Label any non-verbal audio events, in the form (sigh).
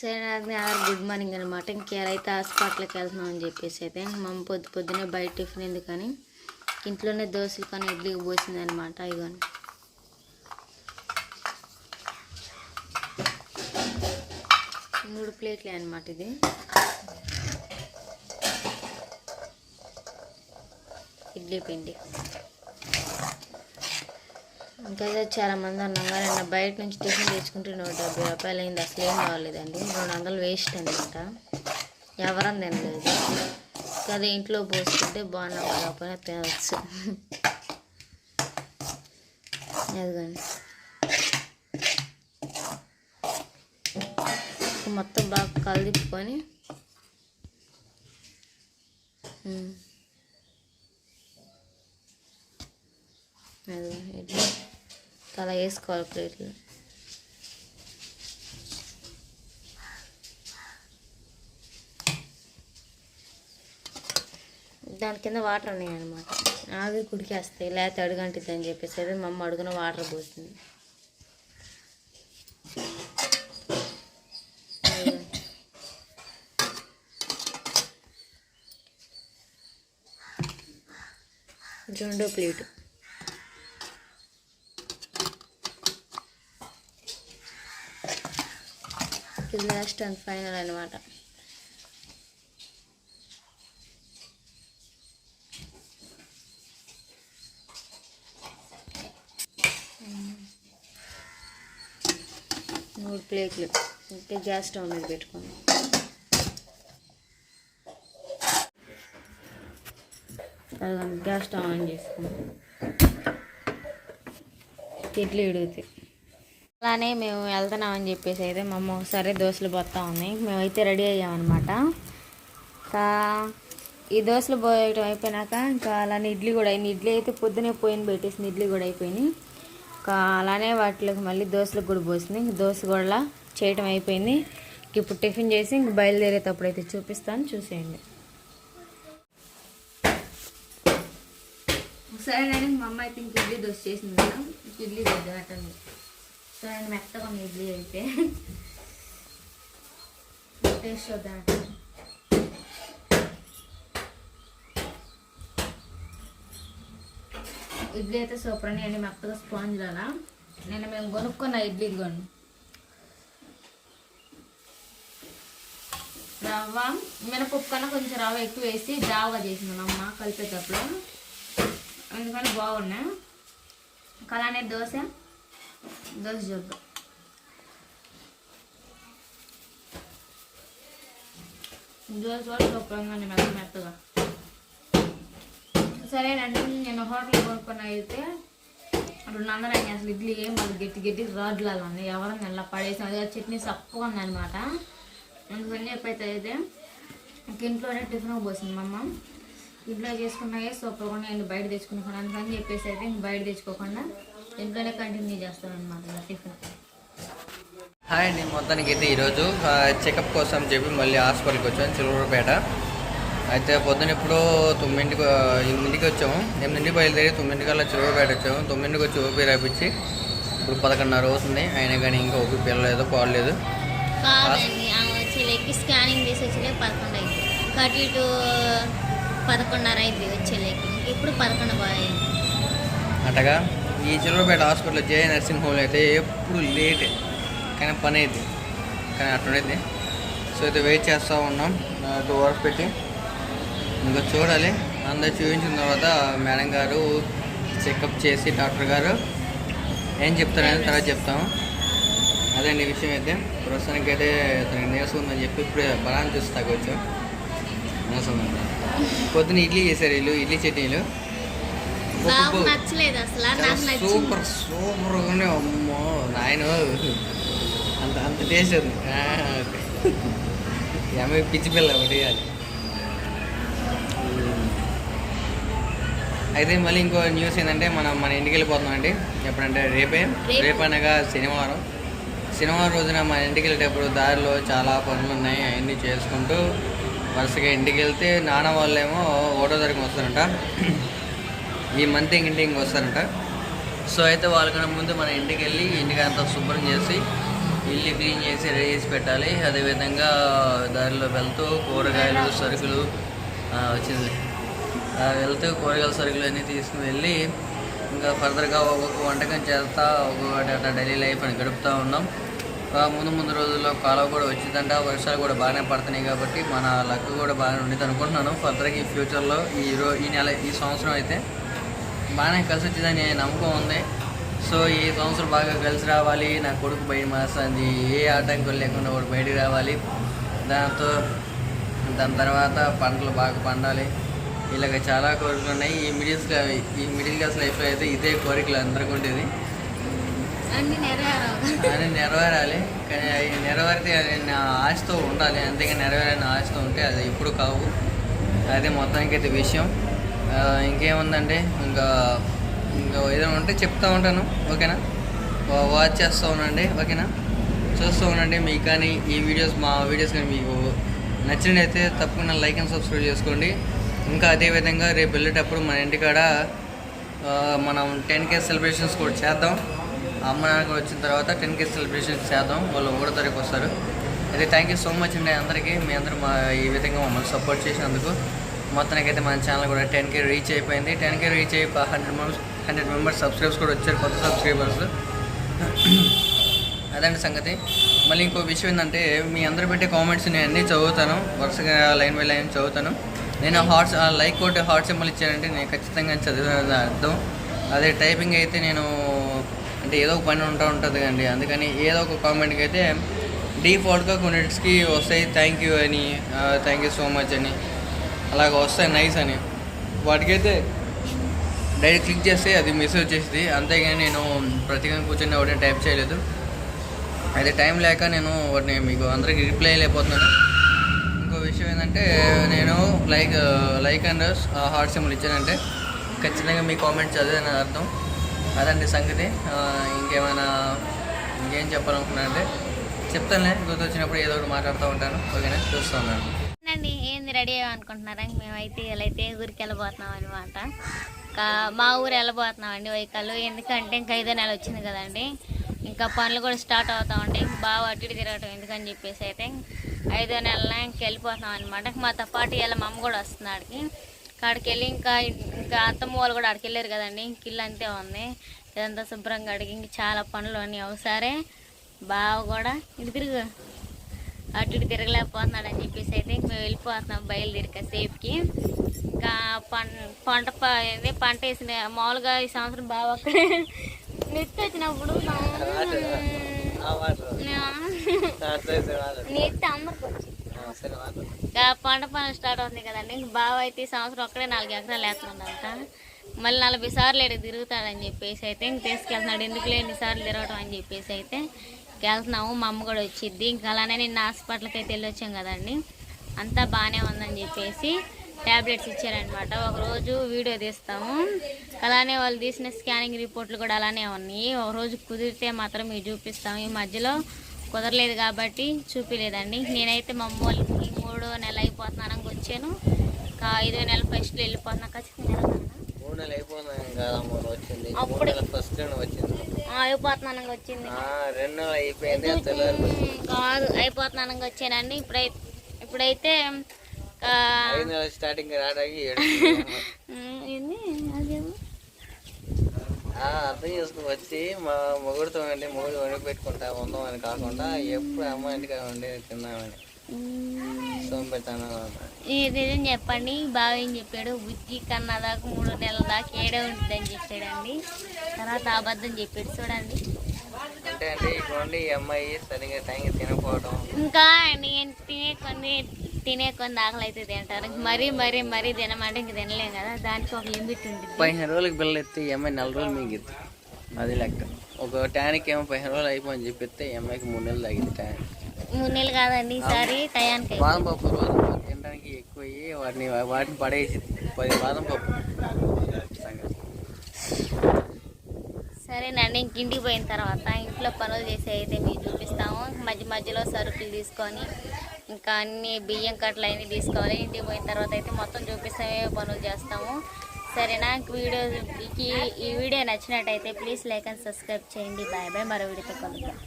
సరే good morning అనమాట ఇంకేరైతే హాస్పిటల్కి వెళ్తున్నాం అని చెప్పేసి అయితే మమ్మ పొద్దు పొద్దునే బయట టిఫిన్ ఎందుకని ఇంట్లోనే దోశలు కానీ ఇడ్లీకి పోసింది అనమాట ఇగోండి మూడు ప్లేట్లే అనమాట ఇది. ఇడ్లీ పిండి. ఇంకా చాలా మంది అన్నాం కానీ బయట నుంచి టిఫిన్ తీసుకుంటే నూట డెబ్బై రూపాయలు అయింది అసలు ఏం బాగలేదండి రెండు వందలు వేస్ట్ అనమాట ఎవరని తినలేదు. కదా ఇంట్లో పోసుకుంటే బాగున్నా బాగోకపోయినా తినవచ్చు అదిగోండి మొత్తం బాగా కలిదిప్పుకొని ఉమ్. అలా వేసుకోవాలి ప్లేట్లు. దాని కింద వాటర్ ఉన్నాయి అనమాట ఆవిరి కుడికేస్తాయి లేకపోతే అడుగంటిద్ది అని చెప్పేసి అయితే మా అమ్మ అడుగున వాటర్ పోతుంది అదిగో. రెండో ప్లేటు. ఇది లాస్ట్ అండ్ ఫైనల్ అనమాట మూడు ప్లేట్లు. ఇంకా గ్యాస్ స్టవ్ మీద పెట్టుకోండి. గ్యాస్ స్టవ్ ఆన్ చేసుకోండి ఇడ్లీ ఉడుగుతాయి అలానే మేము వెళ్తున్నామని చెప్పేసి అయితే మా అమ్మ ఒకసారి దోశలు పోతా ఉంది. మేమైతే రెడీ అయ్యామన్నమాట. ఇంకా ఈ దోశలు పోయటం అయిపోయినాక ఇంకా అలానే ఇడ్లీ కూడా అయింది ఇడ్లీ అయితే పొద్దునే పోయిన పెట్టేసింది. ఇడ్లీ కూడా అయిపోయినాయి ఇంకా అలానే వాటిలోకి మళ్ళీ దోశలకు కూడా పోసింది. ఇంక దోశ కూడా చేయటం అయిపోయింది. ఇంక ఇప్పుడు టిఫిన్ చేసి ఇంక బయలుదేరేటప్పుడు అయితే చూపిస్తాను. చూసేయండి. ఒకసారి నేను మా అమ్మ అయితే ఇంక ఇడ్లీ దోశ చేసింది ఇడ్లీ దోశ చూడండి మెత్తగా ఉంది ఇడ్లీ అయితే టేస్ట్ చూద్దాం ఇడ్లీ అయితే సూపర్ అని అండి మెత్తగా స్పాంజ్ లాగా. నేను మేము కొనుక్కున్న ఇడ్లీ ఇదిగోండి. రవ్వ మినపప్పు కన్నా కొంచెం రవ్వ ఎక్కువ వేసి జావగా చేసింది అమ్మ కలిపేటప్పుడు. అందుకని బాగున్నాయి. కలానే దోశ. దోశ చూద్దాం దోశ కూడా సూపర్గా ఉంది మెత్త మెత్తగా సరేనండి నేను హోటల్ కొనుక్కొని అయితే రెండు వందలు అసలు ఇడ్లీ ఏం అది గట్టి గట్టి రాడ్లాగా ఉంది ఎవరన్నా ఇలా పడేసి అది చట్నీ సప్పగా ఉంది అనమాట అందుకని చెప్పైతే అయితే ఇంట్లోనే టిఫిన్ పోసింది మా అమ్మ ఇంట్లో చేసుకున్నాయే సూపర్గా నేను బయట తెచ్చుకున్నాను అందుకని చెప్పేసి అయితే ఇంక బయట తెచ్చుకోకుండా ఇంట్లోనే కంటిన్యూ చేస్తాను అనమాట టిఫిన్. హాయ్ అండి మొత్తానికి అయితే ఈరోజు చెకప్ కోసం చెప్పి మళ్ళీ హాస్పిటల్కి వచ్చాం చిలువూరుపేట అయితే పొద్దున ఎప్పుడో తొమ్మిదింటికి ఎనిమిదింటికి వచ్చాము. ఎనిమిదింటికి బయలుదేరి తొమ్మిదింటికల్లా చిలువూరుపేట వచ్చాము. తొమ్మిదింటికి వచ్చి ఓపీ రాపించి ఇప్పుడు పదకొండున్నర అవుతుంది. అయినా కానీ ఇంకా ఓపీ పిల్లలేదు పోలేదు వచ్చేలేకి స్కానింగ్ చేసి వచ్చేలేకి పదకొండు అయింది. పదకొండున్నర అయింది వచ్చేలేకి ఇప్పుడు పదకొండు బాగా అయింది. అట్టగా ఈ Chiluvurupeta hospital J nursing home అయితే ఎప్పుడు లేట్ కానీ పని అయింది. కానీ అట్లుండేది సో అయితే వెయిట్ చేస్తూ ఉన్నాం. టూ అవర్స్ పెట్టి. ఇంకా చూడాలి. అందరు చూపించిన తర్వాత మేడం గారు చెకప్ చేసి డాక్టర్ గారు ఏం చెప్తారని తర్వాత చెప్తాము అదే అండి విషయం అయితే. ప్రస్తుతానికి అయితే తనకి నీరసం ఉందని చెప్పి ఇప్పుడు బలాన్ని చూసి తగ్గొచ్చు నీరసం పొద్దున ఇడ్లీ చేశారు వీళ్ళు. ఇడ్లీ చట్నీలు. బాబు నచ్చలేదు అసలు నాకు నచ్చింది. సూపర్ సూపర్గా అమ్మో నాయన. అంత అంత టేస్ట్ ఉంది. పిచ్చి పిల్ల ఒకటి అది. అయితే మళ్ళీ ఇంకో న్యూస్ ఏంటంటే మనం మన ఇంటికి వెళ్ళిపోతున్నాం అండి. ఎప్పుడంటే రేపే. రేపు. అనగా శనివారం. శనివారం రోజున మన ఇంటికి వెళ్ళేటప్పుడు దారిలో చాలా పనులు ఉన్నాయి అవన్నీ చేసుకుంటూ వరుసగా ఇంటికి వెళ్తే నాన్న వాళ్ళేమో ఒకటో తారీఖు వస్తారంట. ఈ మంత్ ఇంటికి వస్తారంట. సో అయితే వాళ్ళకన్నా ముందు మన ఇంటికి వెళ్ళి ఇంటికి అంతా శుభ్రం చేసి ఇల్లు క్లీన్ చేసి రెడీ చేసి పెట్టాలి. అదేవిధంగా దారిలో వెళ్తూ కూరగాయలు సరుకులు వచ్చింది. వెళ్తూ కూరగాయల సరుకులు అన్నీ తీసుకుని వెళ్ళి ఇంకా ఫర్దర్గా ఒక్కొక్క వంటకం చేస్తా ఒక్కొక్కటి అట్లా డైలీ లైఫ్ అని గడుపుతూ ఉన్నాం. ఆ, ముందు ముందు రోజుల్లో కాలువ కూడా వచ్చిందంట. వర్షాలు కూడా బాగానే పడుతున్నాయి కాబట్టి మన లక్ కూడా బాగానే ఉండేది అనుకుంటున్నాను ఫర్దర్గా ఈ ఫ్యూచర్లో ఈ రో ఈ నెల ఈ సంవత్సరం అయితే బాగానే కలిసి వచ్చిందని నమ్మకం ఉంది. సో ఈ సంవత్సరం బాగా కలిసి రావాలి. నా కొడుకు బయట మాస్తుంది ఏ ఆటంకం లేకుండా వాడు బయటికి రావాలి. దాంతో దాని తర్వాత పంటలు బాగా పండాలి. ఇలాగ చాలా కోరికలు ఉన్నాయి. ఈ మిడిల్ ఈ మిడిల్ క్లాస్ లైఫ్లో అయితే ఇదే కోరికలు అందరికీ ఉండేది. అన్ని కానీ నెరవేరాలి. కానీ అవి నెరవేరితే నా ఆశతో ఉండాలి. అంతేగాని నెరవేరని ఆశతో ఉంటే అది ఇప్పుడు కావు. అది మొత్తానికి అయితే విషయం. ఇంకేముందంటే ఇంకా ఇంకా ఏదైనా ఉంటే చెప్తా ఉంటాను ఓకేనా? వాచ్ చేస్తూ ఉండండి ఓకేనా? చూస్తూ ఉండండి మీకు కానీ ఈ వీడియోస్ మా వీడియోస్ కానీ మీకు నచ్చినట్టయితే తప్పకుండా లైక్ అండ్ సబ్స్క్రైబ్ చేసుకోండి. ఇంకా అదేవిధంగా రేపు వెళ్ళేటప్పుడు మన ఇంటికాడ మనం టెన్ కే సెలబ్రేషన్స్ కూడా చేద్దాం. అమ్మ నాన్నకు వచ్చిన తర్వాత టెన్ కే సెలబ్రేషన్స్ చేద్దాం. వాళ్ళు ఒకటో తారీఖు వస్తారు. అయితే థ్యాంక్ యూ సో మచ్ అండి అందరికీ. మీ అందరూ మా ఈ విధంగా మమ్మల్ని సపోర్ట్ చేసినందుకు. మొత్తానికైతే మన ఛానల్ కూడా టెన్ కే రీచ్ అయిపోయింది. టెన్ కే రీచ్ అయ్యి hundred members hundred members subscribes కూడా వచ్చారు కొత్త సబ్స్క్రైబర్స్ (clears throat) అదండి సంగతి. మళ్ళీ ఇంకో విషయం ఏంటంటే మీ అందరు పెట్టే కామెంట్స్ నేను అన్నీ చదువుతాను. వరుసగా లైన్ బై లైన్ చదువుతాను. నేను హార్ట్స్ లైక్ కొట్టి హార్ట్ సింబల్ ఇచ్చానంటే నేను ఖచ్చితంగా చదివిన అర్థం. అదే టైపింగ్ అయితే నేను అంటే ఏదో ఒక పని ఉంటా ఉంటుంది కండి అందుకని ఏదో ఒక కామెంట్కి అయితే డీఫాల్ట్గా కొన్నిటికి వస్తాయి. థ్యాంక్ యూ అని థ్యాంక్ యూ సో మచ్ అని. అలాగ వస్తాయి నైస్ అని. వాటికైతే డైరెక్ట్ క్లిక్ చేస్తే అది మెసేజ్ వచ్చేసింది అంతేగాని నేను ప్రతిగా కూర్చొని ఒకటే టైప్ చేయలేదు. అయితే టైం లేక నేను వాటిని మీకు అందరికీ రిప్లై లేకపోతున్నాను ఇంకో విషయం ఏంటంటే నేను like like and heart symbol ఇచ్చానంటే ఖచ్చితంగా మీ కామెంట్ చదివేదని అర్థం. అదండి సంగతి. ఇంకేమైనా ఇంకేం చెప్పాలనుకున్నానంటే చెప్తానులే. గుర్తొచ్చినప్పుడు ఏదో ఒకటి మాట్లాడుతూ ఉంటాను. ఓకేనా? చూస్తూ ఉన్నాను అండి ఏంది రెడీ అయ్యామనుకుంటున్నారా మేమైతే ఇలా అయితే ఊరికి వెళ్ళబోతున్నాం అనమాట ఇంకా మా ఊరు వెళ్ళబోతున్నాం అండి వైకల్లు ఎందుకంటే ఇంకా ఐదో నెల వచ్చింది కదండి. ఇంకా పనులు కూడా స్టార్ట్ అవుతా ఉంటాయి. బాగా అటు ఇటు తిరగటం ఎందుకని చెప్పేసి అయితే ఐదో నెలన ఇంక వెళ్ళిపోతున్నాం అనమాట మాతో పాటు ఇలా మా అమ్మ కూడా వస్తుంది ఆడికి. అక్కడికి వెళ్ళి ఇంకా ఇంకా అత్తమ్మ వాళ్ళు కూడా అక్కడికి వెళ్ళారు కదండి. ఇంక ఇల్లు అంతే ఉంది. ఇదంతా శుభ్రంగా అడిగి ఇంక చాలా పనులు అన్నీ ఒకసారి బావ కూడా ఇది తిరుగు. అటు ఇటు తిరగలేకపోతున్నాడు అని చెప్పేసి అయితే ఇంక మేము వెళ్ళిపోతున్నాం బయలుదేరి కాసేపుకి ఇంకా పం పంట పంట వేసిన మామూలుగా ఈ సంవత్సరం బాగా నెత్తి వచ్చినప్పుడు నెత్తి అందరికి వచ్చింది పంట పనులు స్టార్ట్ అవుతుంది కదండి ఇంక బావ అయితే ఈ సంవత్సరం ఒక్కడే నాలుగు ఎకరాలు వేస్తున్నాడంట. మళ్ళీ నలభై సార్లు ఇక్కడ తిరుగుతాడని చెప్పేసి అయితే ఇంక తీసుకెళ్తున్నాడు ఎందుకు లేని సార్లు తిరగటం అని చెప్పేసి అయితే. వెళ్తున్నాము మా అమ్మ కూడా వచ్చిద్ది ఇంకా అలానే నిన్న హాస్పిటల్కి అయితే వెళ్ళి వచ్చాం కదండి. అంతా బాగానే ఉందని చెప్పేసి ట్యాబ్లెట్స్ ఇచ్చారనమాట ఒకరోజు వీడియో తీస్తాము. అలానే వాళ్ళు తీసిన స్కానింగ్ రిపోర్ట్లు కూడా అలానే ఉన్నాయి. ఒకరోజు కుదిరితే మాత్రం మీకు చూపిస్తాము. ఈ మధ్యలో కుదరలేదు కాబట్టి చూపించలేదండి నేనైతే మా అమ్మ వాళ్ళకి మూడో నెల అయిపోతున్నాను వచ్చాను. ఇంకా ఐదో నెల ఫస్ట్లో వెళ్ళిపోతున్నా ఖచ్చితంగా వచ్చింది మూడు అప్పుడే. నెలల ఫస్ట్ వచ్చింది. అయిపోతున్నాను వచ్చింది. ఆ, రెండు నెలలు అయిపోయింది కాదు అయిపోతున్నాను వచ్చానండి. ఇప్పుడైతే ఇప్పుడైతే ఆ, ఐదు నెలల స్టార్టింగ్ రావడానికి ఏడు ఉమ్, ఏంది? అదేమో. ఆ, అర్థం చేసుకుని వచ్చి మా మొగుడుతో మొగుడు వండి పెట్టుకుంటా ఉందాం అని కాకుండా ఎప్పుడు అమ్మ ఇంటికి వండి తిన్నామని ఇది చెప్పండి. బాగా ఏం చెప్పాడు? బుజ్జి కన్నా దాకా మూడు నెలల దాకా ఏడే ఉంటుంది అని చెప్పాడండి. తర్వాత అబద్ధం చెప్పాడు. చూడండి. ఇంకా నేను తినే కొన్ని తినే కొన్ని ఆకలి అయితే తింటారు. మరీ మరీ మరీ తినమంటే ఇంక తినలేం కదా. దానికి ఒక లిమిట్ ఉంటుంది పదిహేను రోజులకి పిల్లలు ఎత్తే అమ్మాయి నెల రోజులు మిగిద్ది. అది లెక్క. ఒక ట్యానికి ఏమో పదిహేను రోజులు అయిపోయింది చెప్పిస్తే ఈ అమ్మాయికి మూడు నెలలు తగ్గింది ట్యాన్ మూడు నెలలు కాదండి ఈసారి టయానికి. బాదం పప్పు రోజు తినడానికి ఎక్కువ వాటిని వాటిని పడేసి పది బాదం పప్పు. సరేనండి ఇంక ఇంటికి పోయిన తర్వాత ఇంట్లో పనులు చేసి అయితే మీకు చూపిస్తాము. మధ్య మధ్యలో సరుకులు తీసుకొని ఇంకా అన్ని బియ్యం కట్టలు అన్నీ తీసుకోవాలి. ఇంటికి పోయిన తర్వాత అయితే మొత్తం చూపిస్తామే పనులు చేస్తాము. సరేనా ఇంక వీడియో ఈ వీడియో నచ్చినట్టయితే ప్లీజ్ లైక్ అండ్ సబ్స్క్రైబ్ చేయండి. బాయ్ బాయ్ మరో వీడియోతో కలుద్దాం.